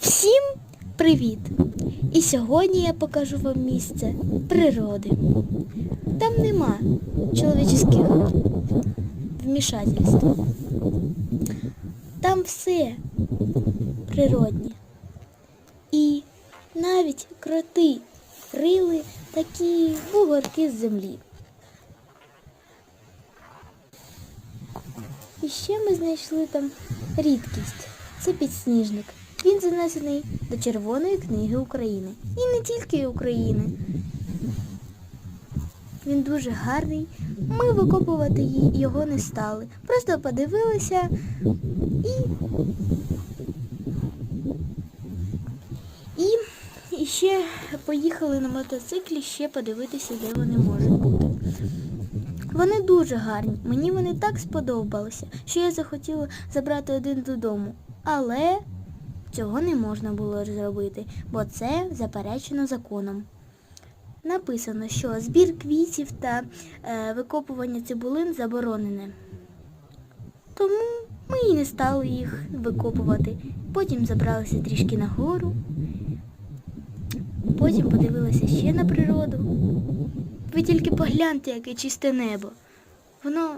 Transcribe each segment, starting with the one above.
Всім привіт! І сьогодні я покажу вам місце природи. Там нема чоловічих вмішательств. Там все природнє. І навіть кроти рили такі бугорки з землі. І ще ми знайшли там рідкість. Це підсніжник. Він занесений до Червоної книги України. І не тільки України. Він дуже гарний. Ми викопувати його не стали. Просто подивилися і. І, і ще поїхали на мотоциклі ще подивитися, де вони можуть бути. Вони дуже гарні. Мені вони так сподобалися, що я захотіла забрати один додому. Але цього не можна було зробити, бо це заперечено законом. Написано, що збір квітів та е, викопування цибулин заборонене. Тому ми і не стали їх викопувати. Потім забралися трішки нагору. Потім подивилися ще на природу. Ви тільки погляньте, яке чисте небо. Воно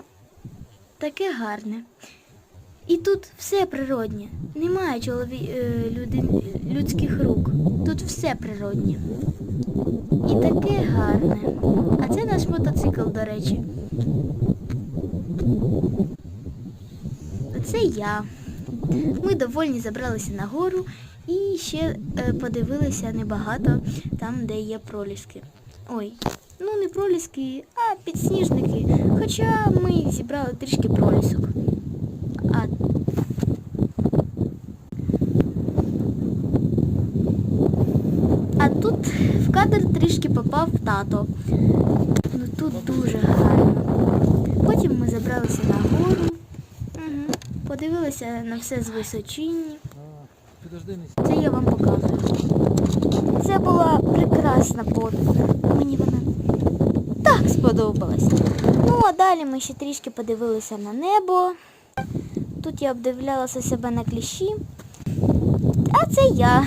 таке гарне. І тут все природнє. Немає чолові... е, люди... людських рук. Тут все природнє. І таке гарне. А це наш мотоцикл, до речі. Це я. Ми довольні забралися на гору і ще е, подивилися небагато там, де є проліски. Ой, ну не проліски, а підсніжники. Хоча ми зібрали трішки пролісок. А А тут в кадр трішки попав тато. Ну тут дуже гарно. Потім ми забралися на гору, угу. подивилися на все з височинні. Це я вам показую. Це була прекрасна подорож. Мені вона так сподобалась. Ну, а далі ми ще трішки подивилися на небо. Тут я обдивлялася себе на кліщі. А це я.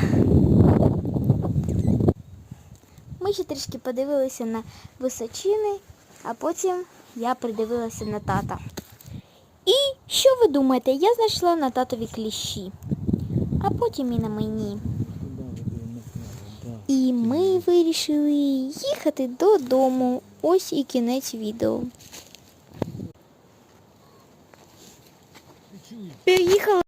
Ми ще трішки подивилися на височини, а потім я придивилася на тата. І що ви думаєте, я знайшла на татові кліщі, а потім і на мені. І ми вирішили їхати додому. Ось і кінець відео. Приїхали